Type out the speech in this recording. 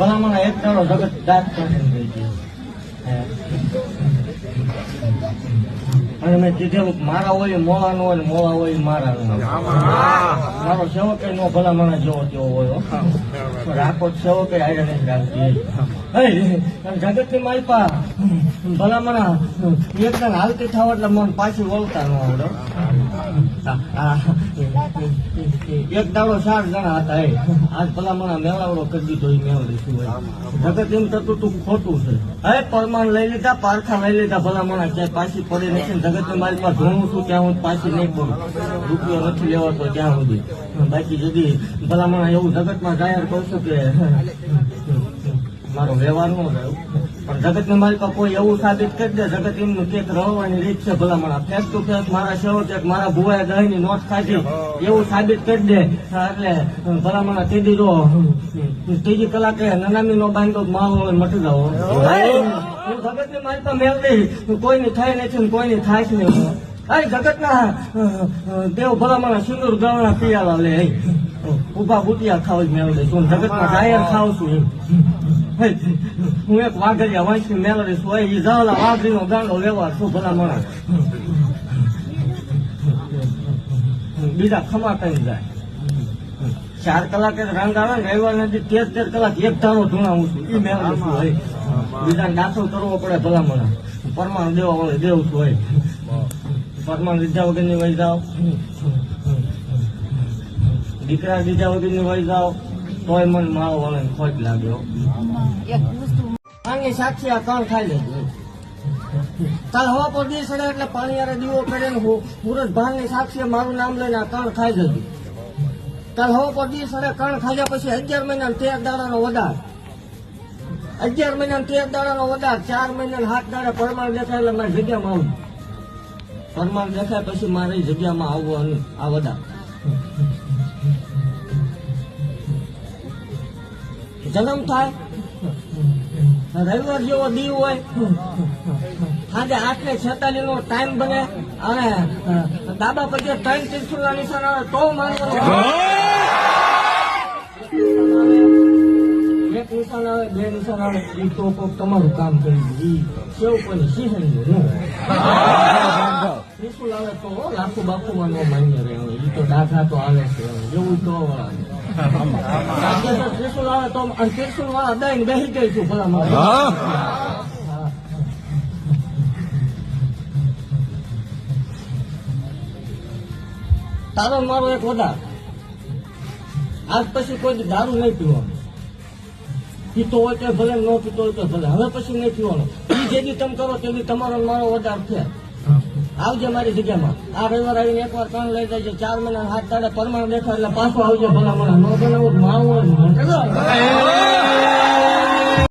ભલામણ એક દાડો જગત દાંત કાઢીને છે અને મેં કીધેલું મારા હોય મોળા નો હોય ને મોળા હોય મારા નો હોય. મારો સેવક નો ભલામણ જેવો તેવો હોય હો. રાખો સેવક આયરે નહીં રાખતી જગતની માલપા ભલામણ એકદમ હાલતી થાવ એટલે મન પાછી વળતા ન આવડે. એક દાડો ચાર જણા હતા એ. આજ ભલામણ મેળાવડો કરી દીધો એ જગત એમ થતું તું ખોટું છે. હવે પરમાણ લઈ લીધા, પારખા લઈ લીધા ભલામણા ક્યાંય પાછી પડી નથી જગત મારી પાસે જોવું છું ત્યાં હું પાછી નહીં પડું. રૂપિયો નથી લેવાતો ત્યાં સુધી. બાકી જુદી. ભલામણ એવું જગતમાં જાહેર કરશું કે મારો વ્યવહાર નો રહ્યો પણ જગત ને મારી પાસે કોઈ એવું સાબિત કરી દે જગત એમનું કેક રળવાની રીત છે ભલામણ. ફેક ટુ ફેક મારા સેવક મારા ભુવાએ દહીં ની નોટ ખાધી એવું સાબિત કરી દે. એટલે ભલામણ તે જો. ત્રીજી કલાકે નનામી નો બાંધો માહોલ મટી જાવ હું. જગતની મારી પાસે મેળવી. કોઈની થાય નથી ને કોઈની થાય જ નહીં અરે જગત ના દેવ ભલામણ સિંદુર ગવણા પિયાલા લે. ઊભા બુટિયા ખાવ જ મેળવી. છું જગતમાં જાહેર ખાવ છું એમ. એક વાઘરિયા વાંચી મેળવી છું એ જાવલા વાઘરી ગાંડો વ્યવહાર ભલા ભલામણ બીજા ખમા કરી જાય ચાર કલાકે રંગ આવે ને રવિવાર નથી તેર તેર કલાક એક ધારો ધૂણાવું છું એ મેળવી છું હોય પડે ભલામણ પરમાણ દેવા વળે દેવું છું હોય પરમાણ લીધા વગરની વહી જાઓ દીકરા દીધા વગરની વહી જાઓ તોય મન મારો વળે ખોટ લાગ્યો આની સાક્ષી આ કણ ખાઈ લેજો કાલ હવા પર દી સડે એટલે પાણી યારે દીવો કરે ને હું મુરત ભાનની સાક્ષી મારું નામ લઈને આ કણ ખાઈ જતી કાલ હવા પર દી સડે કણ ખાધા પછી અગિયાર મહિના તેર દાડાનો વધાર અગિયાર મહિના તેર દાડાનો વધાર ચાર મહિના હાથ દાડા પરમાણ દેખાય એટલે મારી જગ્યામાં આવું. પરમાણ દેખાય પછી મારી જગ્યામાં આવવાનું, આ વધાર જન્મ થાય? રવિવાર જેવો દી હોય સાંજે આઠ ને છેતાલીસ નો ટાઈમ બને. અને દાદા પછી ત્રણ ત્રિશુલ ના નિશાન આવે તો માનવાનું એક નિશાન આવે બે નિશાન આવે એ તો કોક તમારું કામ કરી ઈ સેવ કોઈ સિંહ હું ત્રિશુલ આવે તો લાખો બાપુ માં નો માન્ય રહે એ તો દાખલા તો આવે છે એવું તો તારો મારો એક વધાર આજ પછી કોઈ દારૂ નહીં પીવાનું પીતો હોય તો ભલે, ન પીતો હોય તો ભલે. હવે પછી નહીં પીવાનો. એ જે દી તમે કરો તે તમારો મારો વધાર છે. આવજે મારી જગ્યામાં. આ રવિવાર આવીને એકવાર ત્રણ લઈ જાય ચાર મહિના હાથ તાડે પરમાણ દેખાય એટલે પાછો આવજે ભલા નો બનાવું માવું.